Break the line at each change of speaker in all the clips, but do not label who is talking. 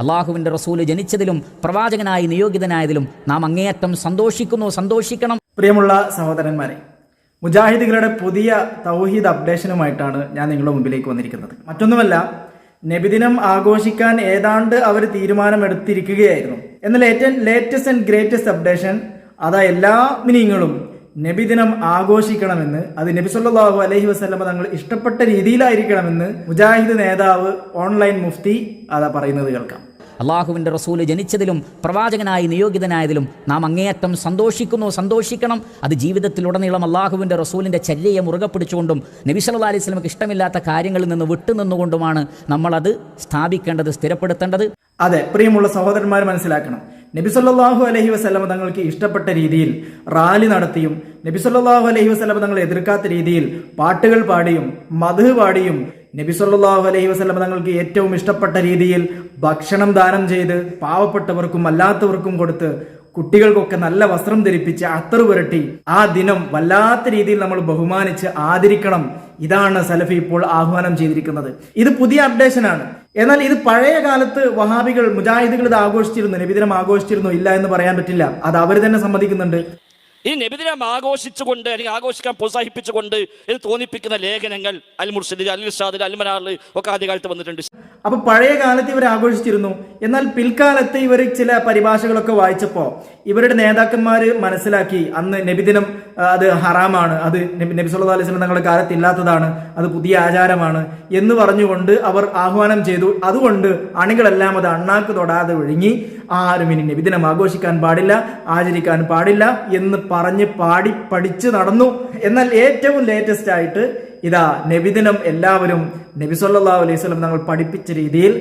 അള്ളാഹുവിന്റെ റസൂൽ ജനിച്ചതിലും പ്രവാചകനായി നിയോഗിതനായതിലും നാം അങ്ങേയറ്റം സന്തോഷിക്കുന്നു സന്തോഷിക്കണം.
പ്രിയമുള്ള സഹോദരന്മാരെ മുജാഹിദുകളുടെ പുതിയ തൗഹീദ് അപ്ഡേഷനുമായിട്ടാണ് ഞാൻ നിങ്ങളുടെ മുമ്പിലേക്ക് വന്നിരിക്കുന്നത്. മറ്റൊന്നുമല്ല നബിദിനം ആഘോഷിക്കാൻ ഏതാണ്ട് അവർ തീരുമാനമെടുത്തിരിക്കുകയായിരുന്നു. എന്നാൽ ഏറ്റവും ലേറ്റസ്റ്റ് ആൻഡ് ഗ്രേറ്റസ്റ്റ് അപ്ഡേഷൻ അതാ എല്ലാ മിനിങ്ങളും നബിദിനം ആഘോഷിക്കണമെന്ന് അത് നബി സല്ലല്ലാഹു അലഹി വസ്ലമ തങ്ങൾ ഇഷ്ടപ്പെട്ട രീതിയിലായിരിക്കണമെന്ന് മുജാഹിദ് നേതാവ് ഓൺലൈൻ മുഫ്തി അതാ പറയുന്നത് കേൾക്കാം.
അള്ളാഹുവിന്റെ റസൂൽ ജനിച്ചതിലും പ്രവാചകനായി നിയോഗിതനായതിലും നാം അങ്ങേയറ്റം സന്തോഷിക്കുന്നു സന്തോഷിക്കണം. അത് ജീവിതത്തിലുടനീളം അള്ളാഹുവിന്റെ റസൂലിന്റെ ചര്യയെ മുറുകെ പിടിച്ചുകൊണ്ടും നബി സല്ലല്ലാഹു അലൈഹി വസല്ലമക്ക് ഇഷ്ടമില്ലാത്ത കാര്യങ്ങളിൽ നിന്ന് വിട്ടുനിന്നുകൊണ്ടുമാണ് നമ്മളത് സ്ഥാപിക്കേണ്ടത് സ്ഥിരപ്പെടുത്തേണ്ടത്.
അതെ പ്രിയമുള്ള സഹോദരന്മാർ മനസ്സിലാക്കണം. നബി അലഹി വസ്ലമ തങ്ങൾക്ക് ഇഷ്ടപ്പെട്ട രീതിയിൽ റാലി നടത്തിയും നബി അലഹി വസ്ലമ തങ്ങൾ എതിർക്കാത്ത രീതിയിൽ പാട്ടുകൾ പാടിയും മധു പാടിയും നബി സല്ലല്ലാഹു അലൈഹി വസല്ലമ തങ്ങൾക്ക് ഏറ്റവും ഇഷ്ടപ്പെട്ട രീതിയിൽ ഭക്ഷണം ദാനം ചെയ്ത് പാവപ്പെട്ടവർക്കും അല്ലാത്തവർക്കും കൊടുത്ത് കുട്ടികൾക്കൊക്കെ നല്ല വസ്ത്രം ധരിപ്പിച്ച് അത്തറ് പുരട്ടി ആ ദിനം വല്ലാത്ത രീതിയിൽ നമ്മൾ ബഹുമാനിച്ച് ആദരിക്കണം. ഇതാണ് സലഫി ഇപ്പോൾ ആഹ്വാനം ചെയ്തിരിക്കുന്നത്. ഇത് പുതിയ അപ്ഡേഷൻ ആണ്. എന്നാൽ ഇത് പഴയ കാലത്ത് വഹാബികൾ മുജാഹിദുകൾ ഇത് ആഘോഷിച്ചിരുന്നു. നബിദിനം ആഘോഷിച്ചിരുന്നു. ഇല്ല എന്ന് പറയാൻ പറ്റില്ല. അത് അവർ തന്നെ സമ്മതിക്കുന്നുണ്ട്.
ഈ നബിദിനം ആഘോഷിച്ചുകൊണ്ട് അല്ലെങ്കിൽ ആഘോഷിക്കാൻ പ്രോത്സാഹിപ്പിച്ചുകൊണ്ട് എന്ന് തോന്നിപ്പിക്കുന്ന ലേഖനങ്ങൾ അൽ മുർഷിദ് അൽ ഇർഷാദ് അൽ മനാറിൽ ഒക്കെ ആദ്യകാലത്ത് വന്നിട്ടുണ്ട്.
അപ്പൊ പഴയ കാലത്ത് ഇവർ ആഘോഷിച്ചിരുന്നു. എന്നാൽ പിൽക്കാലത്ത് ഇവർ ചില പരിഭാഷകളൊക്കെ വായിച്ചപ്പോൾ ഇവരുടെ നേതാക്കന്മാർ മനസ്സിലാക്കി അന്ന് നബിദിനം അത് ഹറാമാണ്. അത് നബി സല്ലല്ലാഹു അലൈഹി സ്വലം തങ്ങളുടെ കാലത്ത് ഇല്ലാത്തതാണ്. അത് പുതിയ ആചാരമാണ് എന്ന് പറഞ്ഞുകൊണ്ട് അവർ ആഹ്വാനം ചെയ്തു. അതുകൊണ്ട് അണികളെല്ലാം അത് അണ്ണാക്ക് തൊടാതെ ഒഴുങ്ങി ആരും ഇനി നബിദിനം ആഘോഷിക്കാൻ പാടില്ല ആചരിക്കാൻ പാടില്ല എന്ന് പറഞ്ഞ് പാടി പഠിച്ച് നടന്നു. എന്നാൽ ഏറ്റവും ലേറ്റസ്റ്റ് ആയിട്ട് ഇതാ നബിദിനം എല്ലാവരും നബി സല്ലല്ലാഹു അലൈഹി വസല്ലം തങ്ങൾ പഠിപ്പിച്ച രീതിയിൽ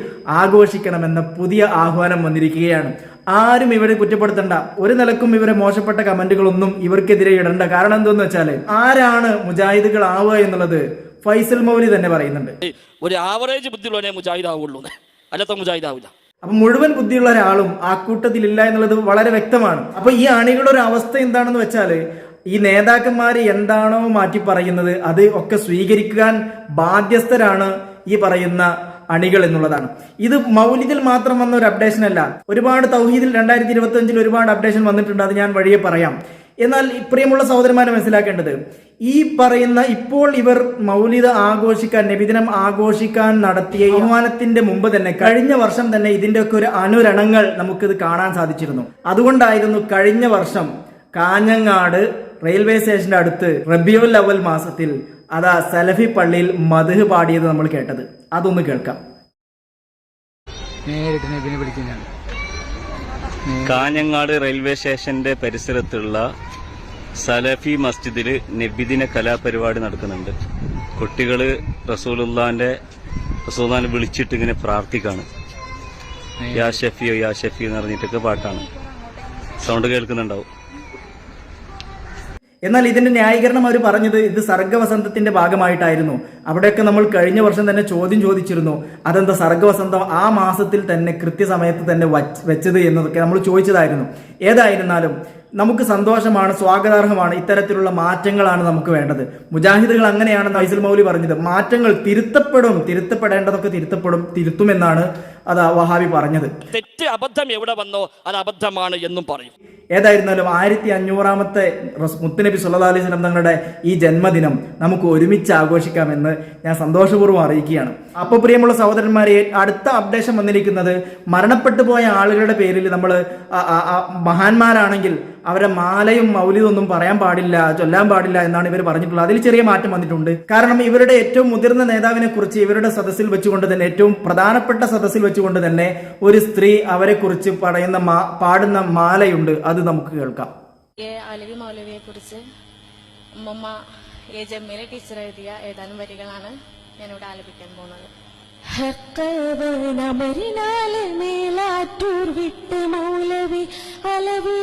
ആഘോഷിക്കണമെന്ന പുതിയ ആഹ്വാനം വന്നിരിക്കുകയാണ്. ആരും ഇവരെ കുറ്റപ്പെടുത്തണ്ട. ഒരു നിലക്കും ഇവരെ മോശപ്പെട്ട കമന്റുകളൊന്നും ഇവർക്കെതിരെ ഇടണ്ട. കാരണം എന്തെന്ന് വെച്ചാൽ ആരാണ് മുജാഹിദുകൾ ആവുക എന്നുള്ളത് ഫൈസൽ മൗലി തന്നെ പറയുന്നുണ്ട്.
ഒരു ആവറേജ് ബുദ്ധിയുള്ളവനെ മുജാഹിദ് ആവുള്ളൂ അല്ലാത്ത മുജാഹിദ് ആവില്ല
അപ്പൊ മുഴുവൻ ബുദ്ധിയുള്ള ഒരാളും ആ കൂട്ടത്തിലില്ല എന്നുള്ളത് വളരെ വ്യക്തമാണ്. അപ്പൊ ഈ അണികളുടെ ഒരു അവസ്ഥ എന്താണെന്ന് വെച്ചാൽ ഈ നേതാക്കന്മാർ എന്താണോ മാറ്റി പറയുന്നത് അത് ഒക്കെ സ്വീകരിക്കാൻ ബാധ്യസ്ഥരാണ് ഈ പറയുന്ന അണികൾ എന്നുള്ളതാണ്. ഇത് മൗലിദിൽ മാത്രം വന്ന ഒരു അപ്ഡേഷൻ അല്ല. ഒരുപാട് തൗഹീദിൽ രണ്ടായിരത്തി ഇരുപത്തി അഞ്ചിൽ ഒരുപാട് അപ്ഡേഷൻ വന്നിട്ടുണ്ട് അത് ഞാൻ വഴിയെ പറയാം. എന്നാൽ ഇപ്രിയമുള്ള പ്രിയമുള്ള സഹോദരന്മാരെ മനസ്സിലാക്കേണ്ടത് ഈ പറയുന്ന ഇപ്പോൾ ഇവർ മൗലിത ആഘോഷിക്കാൻ നബിദിനം ആഘോഷിക്കാൻ നടത്തിയ ആഹ്വാനത്തിന്റെ മുമ്പ് തന്നെ കഴിഞ്ഞ വർഷം തന്നെ ഇതിന്റെ ഒക്കെ ഒരു അനുരണങ്ങൾ നമുക്കിത് കാണാൻ സാധിച്ചിരുന്നു. അതുകൊണ്ടായിരുന്നു കഴിഞ്ഞ വർഷം കാഞ്ഞങ്ങാട് റെയിൽവേ സ്റ്റേഷന്റെ അടുത്ത് റബിയുൽ ലവൽ മാസത്തിൽ അതാ സലഫി പള്ളിയിൽ മധു പാടിയത് നമ്മൾ കേട്ടത്. അതൊന്ന് കേൾക്കാം.
നേരിട്ട് നബിനെ
കാഞ്ഞങ്ങാട് റെയിൽവേ സ്റ്റേഷന്റെ പരിസരത്തുള്ള സലഫി മസ്ജിദിൽ നബിദിന കലാപരിപാടി നടക്കുന്നുണ്ട്. കുട്ടികൾ റസൂലുള്ളാന്റെ റസൂലുള്ളാനെ വിളിച്ചിട്ട് ഇങ്ങനെ പ്രാർത്ഥിക്കാണ്. യാ ഷഫിയോ യാ ഷഫിയോ എന്ന് പറഞ്ഞിട്ടൊക്കെ പാട്ടാണ്. സൗണ്ട് കേൾക്കുന്നുണ്ടാവും.
എന്നാൽ ഇതിന്റെ ന്യായീകരണം അവർ പറഞ്ഞത് ഇത് സർഗവസന്തത്തിന്റെ ഭാഗമായിട്ടായിരുന്നു. അവിടെയൊക്കെ നമ്മൾ കഴിഞ്ഞ വർഷം തന്നെ ചോദ്യം ചോദിച്ചിരുന്നു. അതെന്താ സർഗവസന്തം ആ മാസത്തിൽ തന്നെ കൃത്യസമയത്ത് തന്നെ വച്ച് വെച്ചത് എന്നതൊക്കെ നമ്മൾ ചോദിച്ചതായിരുന്നു. ഏതായിരുന്നാലും നമുക്ക് സന്തോഷമാണ് സ്വാഗതാർഹമാണ് ഇത്തരത്തിലുള്ള മാറ്റങ്ങളാണ് നമുക്ക് വേണ്ടത്. മുജാഹിദുകൾ അങ്ങനെയാണെന്ന് ഐസൽ മൗലി പറഞ്ഞത്. മാറ്റങ്ങൾ തിരുത്തപ്പെടും തിരുത്തപ്പെടേണ്ടതൊക്കെ തിരുത്തപ്പെടും തിരുത്തുമെന്നാണ് അത് വഹാബി പറഞ്ഞത്.
തെറ്റ് അബദ്ധം എവിടെ വന്നോ അത് അബദ്ധമാണ് എന്നും പറയും.
ഏതായിരുന്നാലും ആയിരത്തി അഞ്ഞൂറാമത്തെ മുത്തനബി സല്ലല്ലാഹു അലൈഹി സ്വലം തങ്ങളുടെ ഈ ജന്മദിനം നമുക്ക് ഒരുമിച്ച് ആഘോഷിക്കാമെന്ന് ഞാൻ സന്തോഷപൂർവം അറിയിക്കുകയാണ്. അപ്പൊ പ്രിയമുള്ള സഹോദരന്മാരെ അടുത്ത അപ്ഡേഷൻ വന്നിരിക്കുന്നത് മരണപ്പെട്ടു പോയ ആളുകളുടെ പേരിൽ നമ്മൾ മഹാന്മാരാണെങ്കിൽ അവരെ മാലയും മൗലിതൊന്നും പറയാൻ പാടില്ല ചൊല്ലാൻ പാടില്ല എന്നാണ് ഇവർ പറഞ്ഞിട്ടുള്ളത്. അതിൽ ചെറിയ മാറ്റം വന്നിട്ടുണ്ട്. കാരണം ഇവരുടെ ഏറ്റവും മുതിർന്ന നേതാവിനെ കുറിച്ച് ഇവരുടെ സദസ്സിൽ വെച്ചുകൊണ്ട് തന്നെ ഏറ്റവും പ്രധാനപ്പെട്ട സദസ്സിൽ വെച്ചുകൊണ്ട് തന്നെ ഒരു സ്ത്രീ അവരെ കുറിച്ച് പറയുന്ന പാടുന്ന മാലയുണ്ട്. അത് നമുക്ക് കേൾക്കാം.
അലവി മൗലവിയെ കുറിച്ച് ഉമ്മമ്മ എ ജമ്മയിലെ ടീച്ചർ എഴുതിയ ഏതാനും വരികളാണ് ഞാനിവിടെ ആലപിക്കാൻ പോകുന്നത്. ഹക്കവനമരിനാല് മേലാറ്റൂർ വിട്ട് മൗലവി അലവി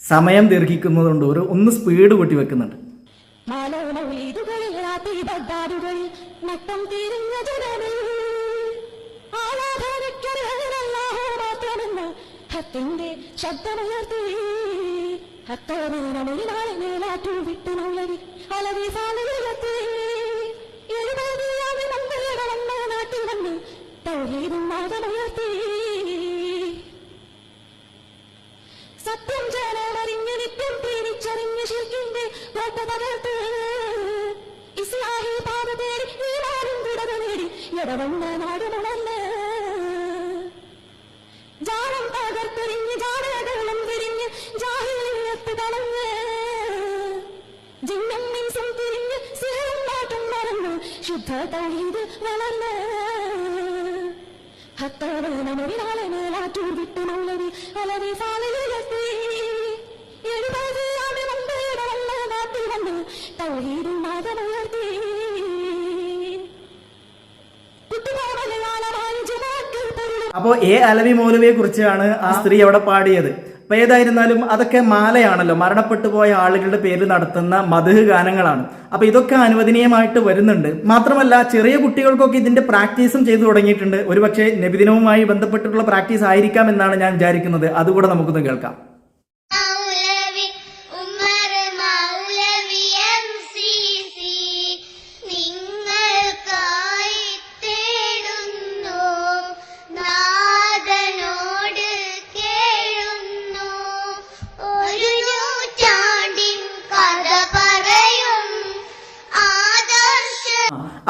സമയം ദീർഘിക്കുന്നതുകൊണ്ട് ഒരു ഒന്ന് സ്പീഡ് കൂട്ടി വെക്കുന്നുണ്ട്.
മാനവ മൗലീദുകളിൽ ബഗ്ദാദുകൾ നട്ടം തിരിഞ്ഞ ഹത്തിന്റെ ശബ്ദമുയർത്തി. ഹത്തോറിനാളെ മേലാറ്റു വിട്ടു നൗലരി അലവി സാലയിലെത്തി നമ്മളുടെ വന്ന നാട്ടിൽ വന്ന് തൗഹീദും നാദമുയർത്തി സത്യം ജനമറിഞ്ഞ് നിത്യം തിരിച്ചറിഞ്ഞ് ശിർക്കിന്റെ കോട്ട തകർത്ത്. ഇസ്ലാഹി പാത തേടി ഈമാനും ദൃഢത നേടി. ഇടവണ്ണ നാടുമുണർന്ന് തളഞ്ഞ് ജിന്നും മിൻസും തിരിഞ്ഞ് സിഹറും നാട്ടും മറന്ന് ശുദ്ധ തൗഹീദ് വളർന്ന് മേലാറ്റൂർ വിട്ടു നല്ലവി അലവി സാലയിലെത്തി എഴുപത് ആണ്ട് മുമ്പ് നാട്ടിൽ വന്ന് തൗഹീദും തരുളും
അപ്പോൾ എ അലവി മൗലവിയെ കുറിച്ചാണ് ആ സ്ത്രീ അവിടെ പാടിയത്. അപ്പൊ ഏതായിരുന്നാലും അതൊക്കെ മാലയാണല്ലോ. മരണപ്പെട്ടു പോയ ആളുകളുടെ പേരിൽ നടത്തുന്ന മധുഹ് ഗാനങ്ങളാണ്. അപ്പൊ ഇതൊക്കെ അനുവദനീയമായിട്ട് വരുന്നുണ്ട്. മാത്രമല്ല ചെറിയ കുട്ടികൾക്കൊക്കെ ഇതിന്റെ പ്രാക്ടീസും ചെയ്തു തുടങ്ങിയിട്ടുണ്ട്. ഒരുപക്ഷെ നബിദിനവുമായി ബന്ധപ്പെട്ടിട്ടുള്ള പ്രാക്ടീസ് ആയിരിക്കാം എന്നാണ് ഞാൻ വിചാരിക്കുന്നത്. അതുകൂടെ നമുക്കൊന്ന് കേൾക്കാം.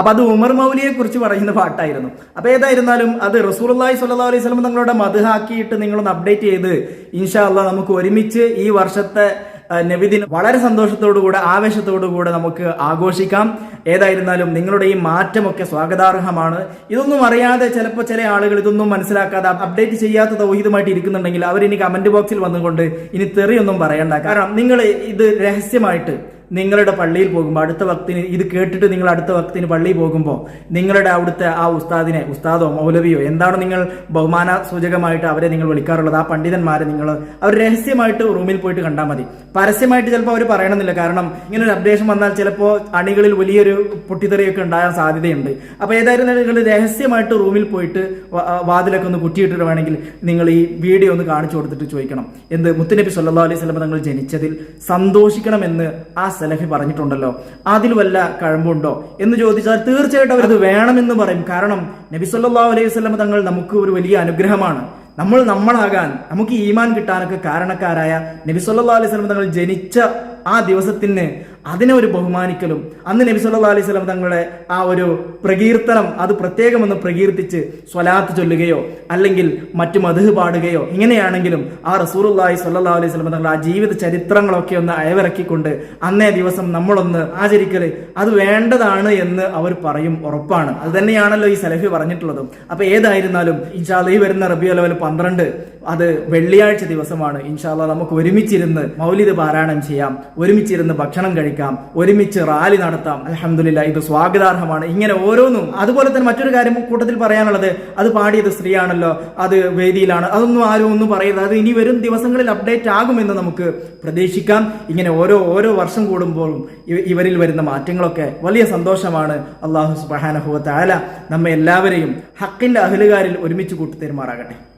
അപ്പൊ അത് ഉമർ മൗലിയെ കുറിച്ച് പറയുന്ന പാട്ടായിരുന്നു. അപ്പൊ ഏതായിരുന്നാലും അത് റസൂലി സ്വല്ലാ അലൈഹി സ്വലം നിങ്ങളുടെ മധുഹാക്കിയിട്ട് നിങ്ങളൊന്ന് അപ്ഡേറ്റ് ചെയ്ത് ഇൻഷാ അള്ളാഹ് നമുക്ക് ഒരുമിച്ച് ഈ വർഷത്തെ നബിദിനം വളരെ സന്തോഷത്തോടുകൂടെ ആവേശത്തോടുകൂടെ നമുക്ക് ആഘോഷിക്കാം. ഏതായിരുന്നാലും നിങ്ങളുടെ ഈ മാറ്റമൊക്കെ സ്വാഗതാർഹമാണ്. ഇതൊന്നും അറിയാതെ ചിലപ്പോൾ ചില ആളുകൾ ഇതൊന്നും മനസ്സിലാക്കാതെ അപ്ഡേറ്റ് ചെയ്യാത്ത ദൗഹിതമായിട്ട് ഇരിക്കുന്നുണ്ടെങ്കിൽ അവർ ഇനി കമന്റ് ബോക്സിൽ വന്നുകൊണ്ട് ഇനി തെറിയൊന്നും പറയണ്ട. കാരണം നിങ്ങൾ ഇത് രഹസ്യമായിട്ട് നിങ്ങളുടെ പള്ളിയിൽ പോകുമ്പോൾ അടുത്ത വക്തിന് ഇത് കേട്ടിട്ട് നിങ്ങൾ അടുത്ത വക്തിന് പള്ളിയിൽ പോകുമ്പോൾ നിങ്ങളുടെ അവിടുത്തെ ആ ഉസ്താദിനെ ഉസ്താദോ മൗലവിയോ എന്താണ് നിങ്ങൾ ബഹുമാന സൂചകമായിട്ട് അവരെ നിങ്ങൾ വിളിക്കാറുള്ളത്? ആ പണ്ഡിതന്മാരെ നിങ്ങൾ അവർ രഹസ്യമായിട്ട് റൂമിൽ പോയിട്ട് കണ്ടാൽ മതി. പരസ്യമായിട്ട് ചിലപ്പോൾ അവർ പറയണമെന്നില്ല. കാരണം ഇങ്ങനെ ഒരു അപ്ഡേഷൻ വന്നാൽ ചിലപ്പോൾ അണികളിൽ വലിയൊരു പൊട്ടിത്തെറിയൊക്കെ ഉണ്ടാകാൻ സാധ്യതയുണ്ട്. അപ്പോൾ ഏതായാലും നിങ്ങൾ രഹസ്യമായിട്ട് റൂമിൽ പോയിട്ട് വാതിലൊക്കെ ഒന്ന് കുറ്റിയിട്ടിട്ട് വേണമെങ്കിൽ നിങ്ങൾ ഈ വീഡിയോ ഒന്ന് കാണിച്ചു കൊടുത്തിട്ട് ചോദിക്കണം. എന്ത്? മുത്തുനബി സല്ലാ അലൈഹി സ്വലം തങ്ങൾ ജനിച്ചതിൽ സന്തോഷിക്കണമെന്ന് ആ സലഫി പറഞ്ഞിട്ടുണ്ടല്ലോ. അതിൽ വല്ല കഴമ്പുണ്ടോ? എന്ന് ചോദിച്ചാൽ തീർച്ചയായിട്ടും അവരത് വേണമെന്ന് പറയും. കാരണം നബി സല്ലാ അലൈഹി സ്വലം തങ്ങൾ നമുക്ക് ഒരു വലിയ അനുഗ്രഹമാണ്. നമ്മൾ നമ്മളാകാൻ നമുക്ക് ഈമാൻ കിട്ടാനൊക്കെ കാരണക്കാരായ നബി സല്ലാ അലൈഹി സ്വലം തങ്ങൾ ജനിച്ച ആ ദിവസത്തിന് അതിനെ ഒരു ബഹുമാനിക്കലും. അന്ന് നബി സല്ലാ അലൈഹി സ്വലം തങ്ങളുടെ ആ ഒരു പ്രകീർത്തനം അത് പ്രത്യേകമെന്ന് പ്രകീർത്തിച്ച് സ്വലാത്ത് ചൊല്ലുകയോ അല്ലെങ്കിൽ മറ്റു മധു പാടുകയോ ഇങ്ങനെയാണെങ്കിലും ആ റസൂറുല്ലാഹി സല്ലാ അലൈഹി സ്വലം തങ്ങളുടെ ആ ജീവിത ചരിത്രങ്ങളൊക്കെ ഒന്ന് അയവിറക്കിക്കൊണ്ട് അന്നേ ദിവസം നമ്മളൊന്ന് ആചരിക്കൽ അത് വേണ്ടതാണ് എന്ന് അവർ പറയും ഉറപ്പാണ്. അത് തന്നെയാണല്ലോ ഈ സലഫി പറഞ്ഞിട്ടുള്ളതും. അപ്പൊ ഏതായിരുന്നാലും ഇൻഷാല്ല ഈ വരുന്ന റബി അലവൽ പന്ത്രണ്ട് അത് വെള്ളിയാഴ്ച ദിവസമാണ്. ഇൻഷാല്ല നമുക്ക് ഒരുമിച്ചിരുന്ന് മൗലിദ് പാരായണം ചെയ്യാം. ഒരുമിച്ചിരുന്ന് ഭക്ഷണം കഴിക്കാം. ഒരുമിച്ച് റാലി നടത്താം. അലഹമില്ല ഇത് സ്വാഗതാർഹമാണ്. ഇങ്ങനെ ഓരോന്നും. അതുപോലെ തന്നെ മറ്റൊരു കാര്യം കൂട്ടത്തിൽ പറയാനുള്ളത് അത് പാടിയത് സ്ത്രീയാണല്ലോ അത് വേദിയിലാണ്. അതൊന്നും ആരും ഒന്നും പറയരുത്. അത് ഇനി വരും ദിവസങ്ങളിൽ അപ്ഡേറ്റ് ആകുമെന്ന് നമുക്ക് പ്രതീക്ഷിക്കാം. ഇങ്ങനെ ഓരോ ഓരോ വർഷം കൂടുമ്പോഴും ഇവ- ഇവരിൽ വരുന്ന മാറ്റങ്ങളൊക്കെ വലിയ സന്തോഷമാണ്. അള്ളാഹു സുബാനഹുവ താല നമ്മെ എല്ലാവരെയും ഹക്കിന്റെ അഹലുകാരിൽ ഒരുമിച്ച് കൂട്ടിത്തരുമാറാകട്ടെ